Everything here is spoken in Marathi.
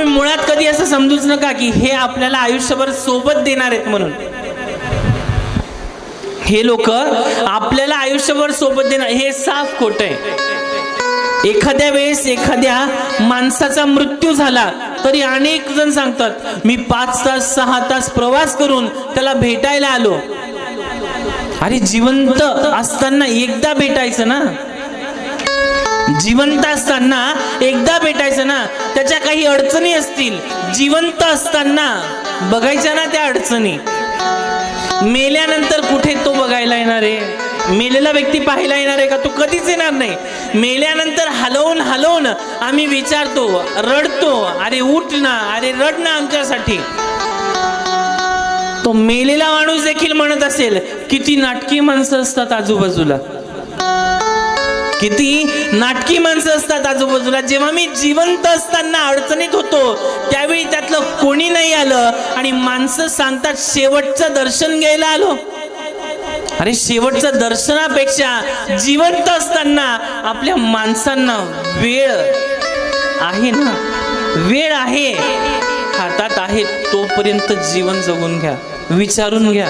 तुम्ही मुळात कधी असं समजूच नका की हे आपल्याला आयुष्यभर सोबत देणार आहेत म्हणून. हे लोक आपल्याला आयुष्यभर सोबत देणार हे साफ खोट आहे. एखाद्या वेळेस एखाद्या माणसाचा मृत्यू झाला तरी अनेक जण सांगतात मी पाच तास सहा तास प्रवास करून त्याला भेटायला आलो. अरे जिवंत असताना एकदा भेटायचं ना? जिवंत असताना एकदा भेटायचं ना त्याच्या काही अडचणी असतील. जिवंत असताना बघायच्या ना त्या अडचणी. मेल्यानंतर कुठे तो बघायला येणार आहे? मेलेला व्यक्ती पाहायला येणार आहे का? तो कधीच येणार नाही. मेल्यानंतर हलवून हलवून आम्ही विचारतो रडतो अरे उठ ना अरे रड ना आमच्यासाठी. तो मेलेला माणूस देखील म्हणत असेल किती नाटकी माणसं असतात आजूबाजूला. किती नाटकी माणसं असतात आजूबाजूला. जेव्हा मी जिवंत असताना अडचणीत होतो त्यावेळी त्यातलं कोणी नाही आलं आणि माणसं सांगतात शेवटचं दर्शन घ्यायला आलो. अरे शेवटचं दर्शनापेक्षा जिवंत असताना आपल्या माणसांना वेळ आहे ना? वेळ आहे. हातात आहे तोपर्यंत जीवन जगून घ्या. विचारून घ्या.